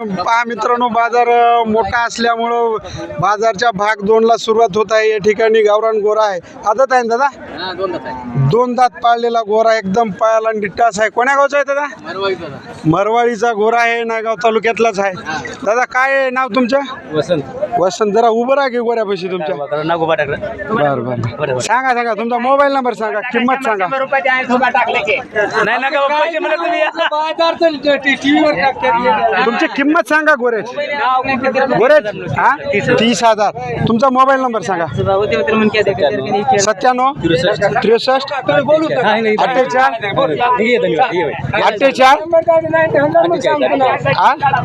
पहा मित्रांनो बाजार मोठा असल्यामुळं बाजारच्या भाग दोनला सुरुवात होत आहे. या ठिकाणी गावरान गोरा आहे. आदत आहे ना दादा? दोन दात पाळलेला गोरा एकदम पायाला निट्टास आहे. कोण्या गावचा आहे दादा? मरवाळीचा गोरा आहे नागाव तालुक्यातलाच आहे. दादा काय आहे? नाव तुमचं? वसंत. वसंत जरा उभं राहा की गोऱ्यापाशी तुमच्या. बरं बरं. सांगा सांगा तुमचा मोबाईल नंबर सांगा किंमत सांगा. नाही ना का पैसे मला तुम्ही. तुमची किंमत सांगा गोऱ्याची. गोऱ्याची. हा? तीस हजार. तुमचा मोबाईल नंबर सांगा. सत्त्याण्णव? त्रेसष्ट?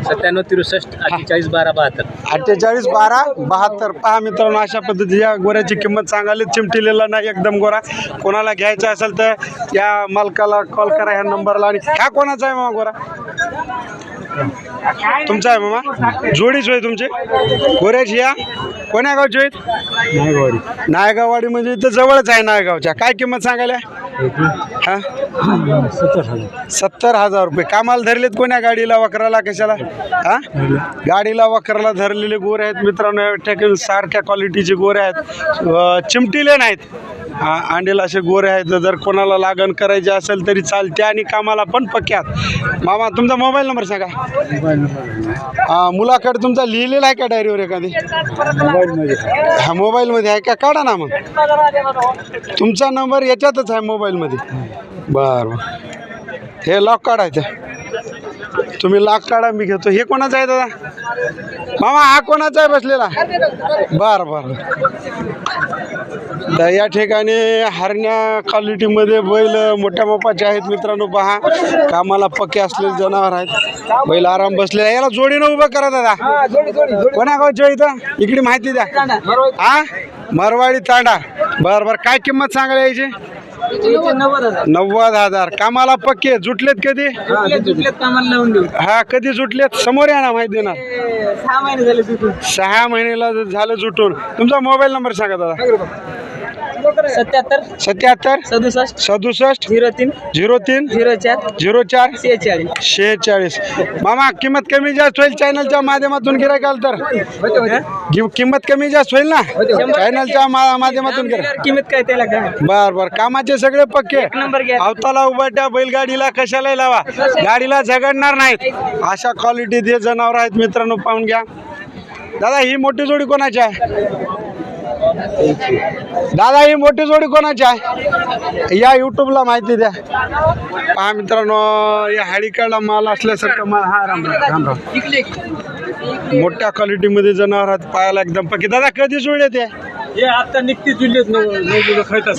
सत्त्याण्णव त्रेसष्ट अठ्ठेचाळीस बारा बहात्तर. अठ्ठेचाळीस बारा बहात्तर. पहा मित्रांनो अशा पद्धती या गोऱ्याची किंमत सांगाली चिमटिलेला नाही एकदम गोरा. कोणाला घ्यायचा असेल तर या मालकाला कॉल करा ह्या नंबरला आणि ह्या कोणाचा आहे मामा गोरा? तुमचा आहे मामा? जोडीच होय तुमची? गोऱ्याची या? कोण्या गावची आहेत नायगाववाडी. म्हणजे इथं जवळच आहे गावच्या. काय किंमत सांगायला? हा? सत्तर हजार रुपये. कामाला धरलेत कोण्या गाडीला वकराला कशाला? हा? गाडीला वकराला धरलेले गोरे आहेत मित्रांनो. या ठिकाणी सारख्या क्वालिटीचे गोरे आहेत. अं, चिमटिले नाहीत. अंडेला असे गोरे आहेत जर कोणाला लागण करायचे असेल तरी चालते आणि कामाला पण पक्क्यात मामा तुमचा मोबाईल नंबर सांगा. हा, मुलाकडे तुमचा लिहिलेला आहे का डायरीवर एखादी? हा मोबाईलमध्ये आहे का? काढा ना मग. तुमचा नंबर याच्यातच आहे मोबाईलमध्ये. बरं बरं. हे लॉक काढायचं. तुम्ही लॉक काढा मी घेतो. हे कोणाचं आहे दादा? मामा हा कोणाचा आहे बसलेला? बरं बरं. तर या ठिकाणी हरण्या क्वालिटीमध्ये बैल मोठ्या मापाचे आहेत मित्रांनो पहा. कामाला पक्के असलेले जनावर आहेत. बैल आराम बसलेला याला जोडीनं उभं करा दादा. कोण्या गावच्या इथं? इकडे माहिती द्या. हा? मरवाडी तांडा. बरं बरं. काय किंमत सांगायला यायची? नव्वद हजार. कामाला पक्के. जुटलेत कधी? हा कधी जुटलेत? समोर या ना माहिती देणार. सहा महिने झाले सहा महिन्याला झालं जुटून तुमचा मोबाईल नंबर सांगा दादा. सत्याहत्तर सत्याहत्तर सदुसष्ट सदुसष्ट झिरो तीन झिरो तीन झिरो चार झिरो चार सेहेचाळीस शेहेचाळीस. मामा किंमत कमी जास्त होईल चॅनलच्या माध्यमातून गिरायक आलं तर? कि- किंमत कमी जास्त होईल ना? चॅनलच्या मा- माध्यमातून गिरायक. किंमत काय त्याला काय बर बर. कामाचे सगळे पक्के. नंबर घ्या. अवताला उभाट्या बैलगाडीला कशाला लावा. गाडीला झगडणार नाहीत. अशा क्वालिटीत हे जनावर आहेत मित्रांनो पाहून घ्या. दादा ही मोठी जोडी कोणाची आहे? दादा ही मोठी जोडी कोणाची आहे? या युट्यूबला माहिती द्या. पहा मित्रांनो या हाडीकडला माल असल्यासारखं माल हा राम राम राम राम. मोठ्या क्वालिटीमध्ये जनावर आहेत पायाला एकदम पक्की. दादा कधी जुळले त्या हे आता निघते जुळलेत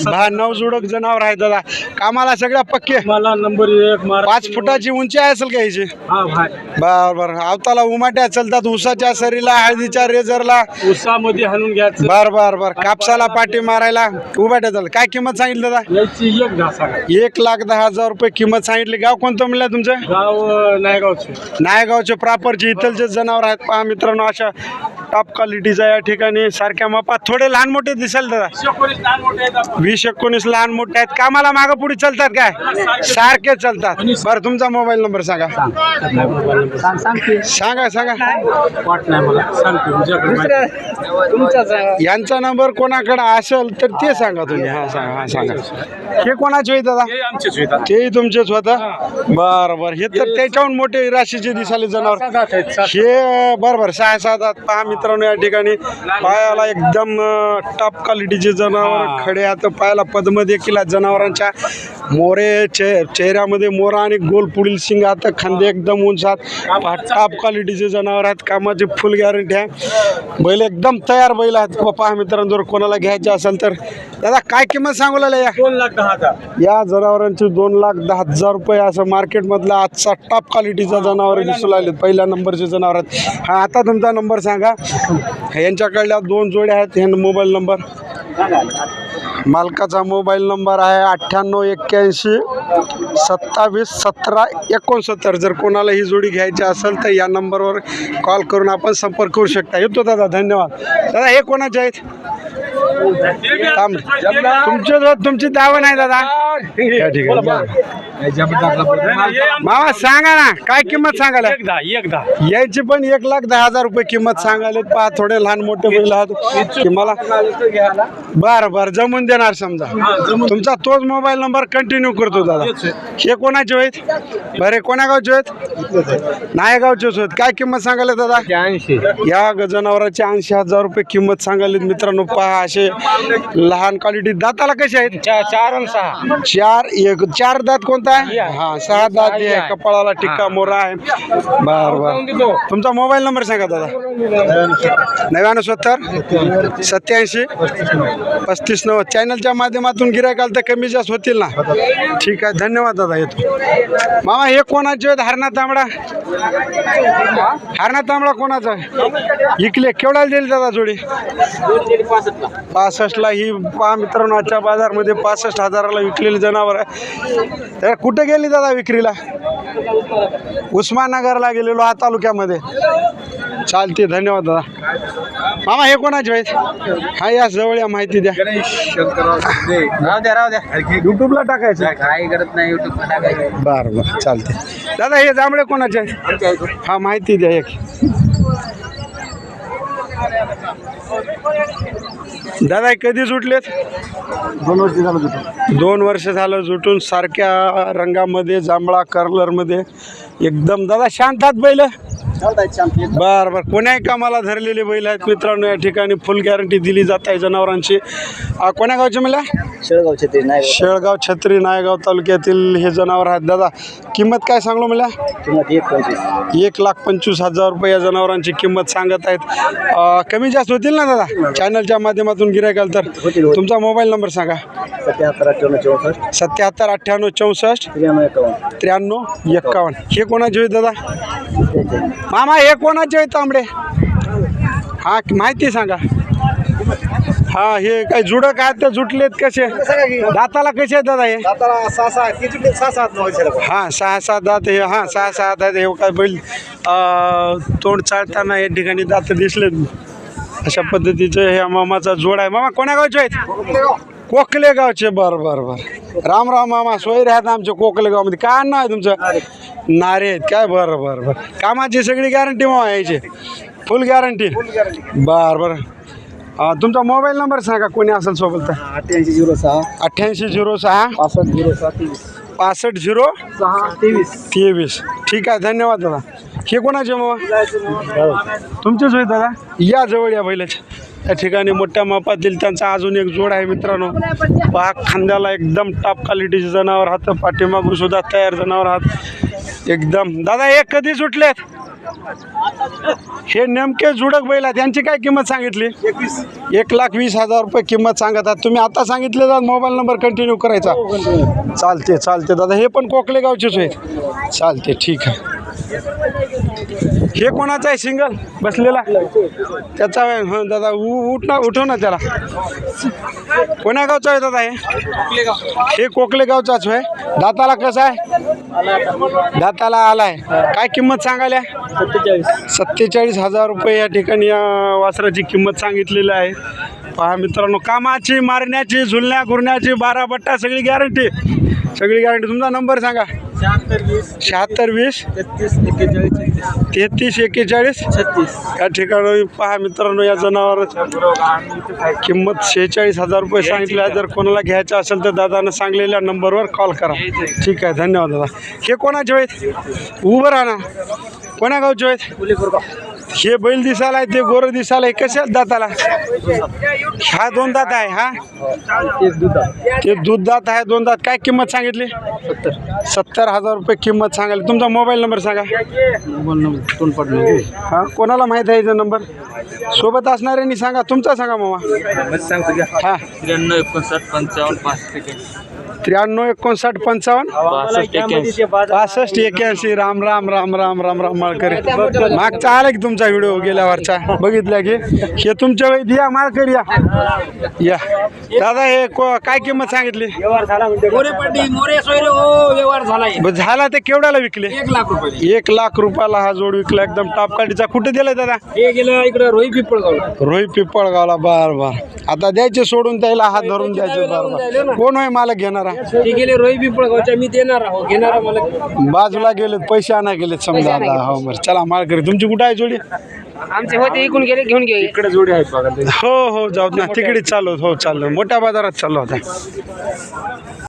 दहा नऊ जुडक जनावर आहे दादा. कामाला सगळ्या पक्के? मला नंबर एक मार. पाच फुटाची उंची आहे असेल का याची? हा भाई बर बर. अवताला उमाट्या चालतात उसाच्या सरीला हळदीच्या रेझरला. उसामध्ये हाणून घ्यायचं. बर बर बर. कापसाला पाठी मारायला उभाट्या चालत काय किंमत सांगितलं दादा? याची एक घासा एक लाख दहा हजार रुपये किंमत सांगितली. गाव कोणतं म्हणलं तुमचं? गाव नायगावचे. नायगावचे प्रॉपरचे इथलचे जनावर आहेत. पहा मित्रांनो अशा टॉप क्वालिटीचा या ठिकाणी सारख्या मापात थोडे लहान मोठे दिसेल दादा वीस एकोणीस लहान मोठे आहेत. कामाला मागं पुढे चालतात काय? सारखे चालतात. बरं तुमचा मोबाईल नंबर सांगा. सांगा सांगा. तुमचाच यांचा नंबर कोणाकडे असेल तर ते सांगा तुम्ही. हा सांगा हा सांगा. हे कोणाचे होईल दादा? तेही तुमचेच होतं? बरं बरं. हे तर त्याच्याहून मोठे राशीचे दिसाले जनावर. हे बरं बरं. सहा सात आठ पहा मित्रांनो या ठिकाणी पायाला एकदम टॉप क्वालिटीचे जनावर खडे आहेत. पायाला पद्म देखील आहेत जनावरांच्या. मोरे चे चेहऱ्यामध्ये मोरा आणि गोल पुढील शिंग आता खांदे एकदम उंचात पहा टॉप क्वालिटीचे जनावर आहेत. कामाची फुल गॅरंटी आहे. बैल एकदम तयार बैल आहेत. पहा मित्रांनो जर कोणाला घ्यायचे असेल तर. दादा काय किंमत सांगू या? दोन लाख दहा हजार. या जनावरांची दोन लाख दहा हजार रुपये असं मार्केटमधला आजचा टॉप क्वालिटीचा जनावर दिसू लागले पहिल्या नंबरचे जनावर आहेत. हा आता तुमचा नंबर सांगा. यांच्याकडल्या दोन जोड्या आहेत ह्यांना मोबाईल नंबर. मालकाचा मोबाईल नंबर आहे अठ्ठ्याण्णव एक्क्याऐंशी सत्तावीस सतरा एकोणसत्तर. जर कोणाला ही जोडी घ्यायची असेल तर या नंबरवर कॉल करून आपण संपर्क करू शकता. येतो दादा धन्यवाद. दादा हे कोणाचे आहेत? थांब तुमचे तुमची दावा नाही दादा. या ठीक आहे बरं. मामा सांगा ना काय किंमत सांगायला? एकदा एकदा. यायची पण एक लाख दहा हजार रुपये किंमत सांगायला. पहा थोडे लहान मोठे बैल आहात. की मला बर बर जमून देणार समजा. तुमचा तोच मोबाईल नंबर कंटिन्यू करतो दादा. हे कोणाचे आहेत बरे कोण्या गावचे आहेत नायगावचेच आहेत काय किंमत सांगायला दादा? ऐंशी या जनावरांची ऐंशी हजार रुपये किंमत सांगायला मित्रांनो. पहा असे लहान क्वालिटी दाताला कसे आहेत? चार आणि सहा. चार एक चार दात कोणता आहे? हा सहा दात कपाळाला टिक्का मोरा आहे. बर बर. तुमचा मोबाईल नंबर सांगा दादा. नव्याण्णव सत्तर सत्याऐंशी पस्तीस नव्वद. चॅनलच्या माध्यमातून गिरायकाल तर कमी जास्त होतील ना? ठीक आहे. धन्यवाद दादा येतो. मामा हे कोणाचे आहेत हरणा तांबडा? हरणा तांबडा कोणाचा आहे? इकले केवढ्याला दिली दादा जोडी? पासष्टला. ही पहा मित्रांनो आजच्या बाजारमध्ये पासष्ट हजाराला विकलेली जनावर आहे. तर कुठे गेली दादा विक्रीला? उस्माननगरला गेलेलो हा तालुक्यामध्ये. चालते धन्यवाद दादा. मामा हे कोणाचे आहेत? हा या जवळ या माहिती द्या. राहू द्या राहू द्या. युट्यूबला टाकायचं? काही करत नाही युट्यूब टाकायचं. बरं बरं चालते दादा हे जांभळे कोणाचे आहेत? हा माहिती द्या एक. दादा हे कधी सुटलेत दोन वर्ष झालं दोन वर्ष झालं जुटून सारख्या रंगामध्ये जांभळा कलरमध्ये एकदम दादा शांतात बैल? बर बर. कोण्याही कामाला धरलेले बैल आहेत. मित्रांनो या ठिकाणी फुल गॅरंटी दिली जात आहे जनावरांची. कोण्या गावचे मला? शेळगावचे ते नाही शेळगाव छत्री नायगाव तालुक्यातील हे जनावर आहेत. दादा किंमत काय सांगलो मला? किंमत एक पंचवीस. एक लाख पंचवीस हजार रुपये या जनावरांची किंमत सांगत आहेत. अं, कमी जास्त होतील ना दादा? चॅनलच्या माध्यमातून गिरायकाल तर. तुमचा मोबाईल नंबर सांगा. सत्याहत्तर अठ्ठ्याण्णव चौसष्ट. सत्याहत्तर अठ्ठ्याण्णव चौसष्ट त्र्याण्णव एकावन्न. त्र्याण्णव एक्कावन्न हे कोणाचे आहेत दादा? मामा हे कोणाचे आहेत तांबडे? हा माहिती सांगा. हा हे काय जुडक आहेत ते जुटलेत कसे? दाताला कसे आहेत दादा हे? हां सहा सात दात. हे हां सहा सहा दात हे काय बैल अं, तोंड चाळताना या ठिकाणी दात दिसले अशा पद्धतीचं हे मामाचा जोड आहे. मामा कोण्या गावचे आहेत? कोकले गावचे. बरं बरं बरं. राम राम मामा सोयरे आहेत आमचे कोकले गावमध्ये. काय नाव आहे तुमचं? नारे आहेत. काय बरं बरं बरं. कामाची सगळी गॅरंटी मामा यायची. फुल गॅरंटी बरं बरं. अं, तुमचा मोबाईल नंबर सांगा कोणी असेल सोबत? तर अठ्ठ्याऐंशी झिरो सहा. अठ्ठ्याऐंशी झिरो सहा. पासष्ट झिरो सहा तेवीस. पासष्ट झिरो सहा तेवीस. तेवीस. ठीक आहे धन्यवाद दादा. हे कोणाचे मामा? तुमचेच होय दादा? या जवळ या बैलाच्या त्या ठिकाणी मोठ्या मापातील त्यांचा अजून एक जोड आहे मित्रांनो. पहा खांद्याला एकदम टॉप क्वालिटीचे जनावर हात पाठीमागून सुद्धा तयार जनावर हात एकदम. दादा हे कधी सुटलेत हे नेमके जुडक बैल आहेत. यांची काय किंमत सांगितली? एक लाख वीस हजार रुपये किंमत सांगत आहात तुम्ही आता सांगितले जा मोबाईल नंबर कंटिन्यू करायचा. चालते चालते. दादा हे पण कोकले गावचेच आहेत. चालते ठीक आहे. हे कोणाचं आहे सिंगल बसलेला? त्याचा दादा उ उठ ना उठव ना त्याला. कोण्या गावचा आहे दादा हे? हे कोकले गावचाच आहे दाताला कसं आहे? दाताला आलाय. काय किंमत सांगायला? सत्तेचाळीस. सत्तेचाळीस हजार रुपये या ठिकाणी या वासराची किंमत सांगितलेली आहे. पहा मित्रांनो कामाची मारण्याची झुलण्या घुरण्याची बारा बट्टा सगळी गॅरंटी सगळी गॅरंटी तुमचा नंबर सांगा. शहात्तर वीस शहात्तर वीस तेहतीस एक्केचाळीस या ठिकाणी पहा मित्रांनो या जनावर किंमत शेहेचाळीस हजार रुपये सांगितले जर कोणाला घ्यायचं असेल तर दादानं सांगलेल्या नंबरवर कॉल करा. ठीक आहे धन्यवाद दादा. हे कोणाचे आहेत? उभं राहा ना. कोण्या गावचे आहेत? हे बैल दिसायला आहे ते गोरं दिसायला आहेत. दाताला? हा दोन दात आहे हा? एक दुधा ते दूध दात आहे दोन दात. काय किंमत सांगितली? सत्तर. सत्तर हजार रुपये किंमत सांगायला. तुमचा मोबाईल नंबर सांगा. मोबाईल नंबर तोंड पडलं हा कोणाला माहीत आहे नंबर? सोबत असणाऱ्यांनी सांगा. तुमचा सांगा मामा. सांगतो घ्या. हा. त्र्याण्णव एकोणसाठ पंचावन्न पाच सेकंड त्र्याण्णव एकोणसाठ पंचावन्न. पासष्ट एक्याऐंशी. राम राम राम राम राम राम माळकरी. मागचा आला की तुमचा व्हिडिओ गेल्यावरचा. बघितला की? हे तुमच्या वेळी या माळकरी या. या. दादा हे को- काय किंमत सांगितली? हो व्यवहार झालाय. बरं, झाला ते केवढ्याला विकले? एक लाख रुपये. एक लाख रुपयाला हा जोड विकला एकदम टॉप काठीचा कुठे दिलाय दादा? हे गेलं इकडं रोही पिंपळगावला. रोही पिपळगावला. बर बर. आता द्यायचे सोडून त्याला हात धरून द्यायचे. बर बर. कोण होय मला घेणारा? ते गेले रोही पिंपळगावच्या मी देणार आहो घेणार मला. बाजूला गेलेत पैसे आणा गेलेत समजा आता. हो बरं. चला माळकरी तुमची कुठं आहे जोडी? आमचे होते इकून गेले घेऊन घे. इकडे जोडी आहेत बघा हो हो जाऊ ना. तिकडे चालू हो चाललो मोठ्या बाजारात चाललो होता.